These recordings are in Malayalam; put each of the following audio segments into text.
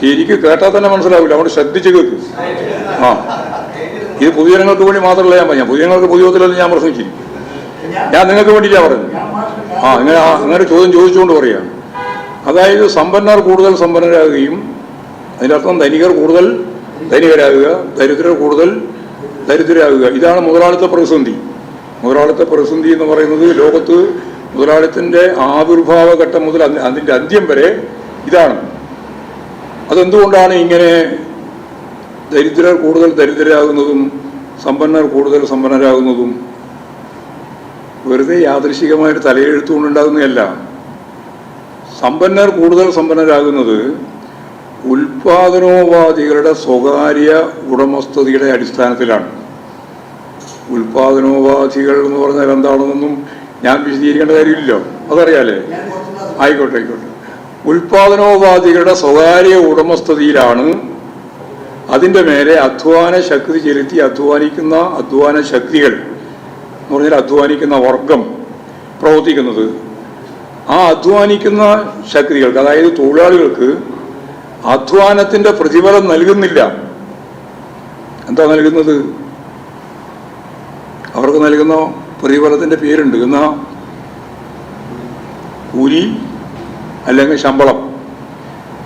ശരിക്ക് കേട്ടാൽ തന്നെ മനസ്സിലാവില്ല. അവിടെ ശ്രദ്ധിച്ച് കേൾക്കും. ആ. ഇത് പൊതുജനങ്ങൾക്ക് വേണ്ടി മാത്രമല്ല ഞാൻ പറഞ്ഞു പൊതുജനങ്ങൾക്ക് പൊതുയോഗത്തിലല്ല ഞാൻ പ്രസംഗിച്ചിരിക്കും ഞാൻ നിങ്ങൾക്ക് വേണ്ടിയിട്ടാണ് പറയുന്നത്. ആ അങ്ങനെ ആ- അങ്ങനെ ചോദ്യം ചോദിച്ചുകൊണ്ട് പറയാം അതായത് സമ്പന്നർ കൂടുതൽ സമ്പന്നരാകുകയും അതിന്റെ അർത്ഥം ധനികർ കൂടുതൽ ധനികരാകുക ദരിദ്രർ കൂടുതൽ ദരിദ്രരാകുക. ഇതാണ് മുതലാളിത്ത പ്രതിസന്ധി. മുതലാളിത്ത പ്രതിസന്ധി എന്ന് പറയുന്നത് ലോകത്ത് മുതലാളിത്തിന്റെ ആവിർഭാവ ഘട്ടം മുതൽ അതിന്റെ അന്ത്യം വരെ ഇതാണ്. അതെന്തുകൊണ്ടാണ് ഇങ്ങനെ ദരിദ്രർ കൂടുതൽ ദരിദ്രരാകുന്നതും സമ്പന്നർ കൂടുതൽ സമ്പന്നരാകുന്നതും വെറുതെ യാദൃശികമായിട്ട് തലയെഴുത്തുകൊണ്ടുണ്ടാകുന്നതല്ല. സമ്പന്നർ കൂടുതൽ സമ്പന്നരാകുന്നത് ഉൽപാദനോപാധികളുടെ സ്വകാര്യ ഉടമസ്ഥതയുടെ അടിസ്ഥാനത്തിലാണ്. ഉൽപാദനോപാധികൾ എന്ന് പറഞ്ഞാൽ എന്താണെന്നൊന്നും ഞാൻ വിശദീകരിക്കേണ്ട കാര്യമില്ലല്ലോ. അതറിയാലേ? ആയിക്കോട്ടെ ആയിക്കോട്ടെ. ഉൽപാദനോപാധികളുടെ സ്വകാര്യ ഉടമസ്ഥതയിലാണ് അതിന്റെ മേലെ അധ്വാന ശക്തി ചെലുത്തി അധ്വാനിക്കുന്ന അധ്വാന ശക്തികൾ എന്ന് പറഞ്ഞാൽ അധ്വാനിക്കുന്ന വർഗം പ്രവർത്തിക്കുന്നത്. ആ അധ്വാനിക്കുന്ന ശക്തികൾക്ക് അതായത് തൊഴിലാളികൾക്ക് അധ്വാനത്തിന്റെ പ്രതിഫലം നൽകുന്നില്ല. എന്താ നൽകുന്നത്? അവർക്ക് നൽകുന്ന പ്രതിഫലത്തിന്റെ പേരുണ്ട്. എന്നാ? കൂലി അല്ലെങ്കിൽ ശമ്പളം.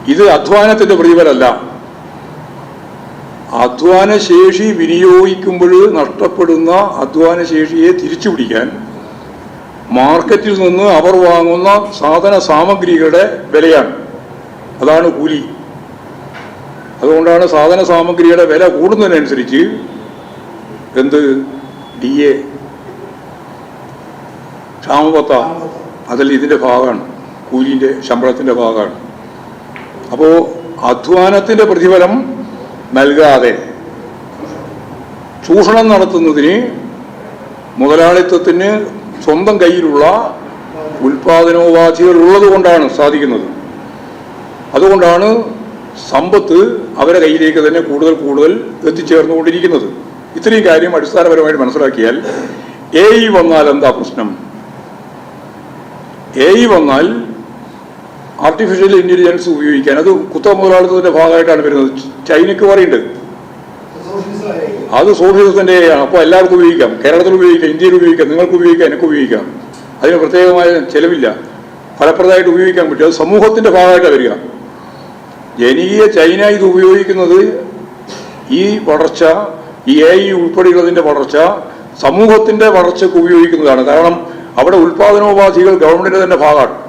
ഇത് അധ്വാനത്തിന്റെ പ്രതിഫലമല്ല. അധ്വാന ശേഷി വിനിയോഗിക്കുമ്പോൾ നഷ്ടപ്പെടുന്ന അധ്വാന ശേഷിയെ തിരിച്ചു പിടിക്കാൻ മാർക്കറ്റിൽ നിന്ന് അവർ വാങ്ങുന്ന സാധന സാമഗ്രികളുടെ വിലയാണ്. അതാണ് കൂലി. അതുകൊണ്ടാണ് സാധന സാമഗ്രിയുടെ വില കൂടുന്നതിനനുസരിച്ച് എന്ത്? D A. ക്ഷാമപത്ത അതിൽ ഇതിന്റെ ഭാഗമാണ്. കൂലിന്റെ ശമ്പളത്തിന്റെ ഭാഗമാണ്. അപ്പോൾ അധ്വാനത്തിന്റെ പ്രതിഫലം നൽകാതെ ചൂഷണം നടത്തുന്നതിന് മുതലാളിത്തത്തിന് സ്വന്തം കയ്യിലുള്ള ഉൽപാദനോപാധികൾ ഉള്ളത് കൊണ്ടാണ് സാധിക്കുന്നത്. അതുകൊണ്ടാണ് സമ്പത്ത് അവരെ കയ്യിലേക്ക് തന്നെ കൂടുതൽ കൂടുതൽ എത്തിച്ചേർന്നുകൊണ്ടിരിക്കുന്നത്. ഇത്രയും കാര്യം അടിസ്ഥാനപരമായിട്ട് മനസ്സിലാക്കിയാൽ എ ഇ വന്നാൽ എന്താ പ്രശ്നം? എ ഇ വന്നാൽ ആർട്ടിഫിഷ്യൽ ഇന്റലിജൻസ് ഉപയോഗിക്കാൻ. അത് കുത്ത മുതലാളിത്തത്തിന്റെ ഭാഗമായിട്ടാണ് വരുന്നത്. ചൈനയ്ക്ക് പറയുന്നുണ്ട്. അത് സോഷ്യലിസത്തിന്റെ അപ്പോൾ എല്ലാവർക്കും ഉപയോഗിക്കാം. കേരളത്തിൽ ഉപയോഗിക്കാം ഇന്ത്യയിൽ ഉപയോഗിക്കാം നിങ്ങൾക്ക് ഉപയോഗിക്കാം എനിക്ക് ഉപയോഗിക്കാം. അതിന് പ്രത്യേകമായ ചെലവില്ല. ഫലപ്രദമായിട്ട് ഉപയോഗിക്കാൻ പറ്റും. അത് സമൂഹത്തിന്റെ ഭാഗമായിട്ടാണ് വരിക. ജനകീയ ചൈന ഇത് ഉപയോഗിക്കുന്നത് ഈ വളർച്ച ഈ എ ഐ ഉൾപ്പെടെയുള്ളതിന്റെ വളർച്ച സമൂഹത്തിന്റെ വളർച്ചയ്ക്ക് ഉപയോഗിക്കുന്നതാണ്. കാരണം അവിടെ ഉൽപാദനോപാധികൾ ഗവൺമെന്റിന്റെ തന്നെ ഭാഗമാണ്.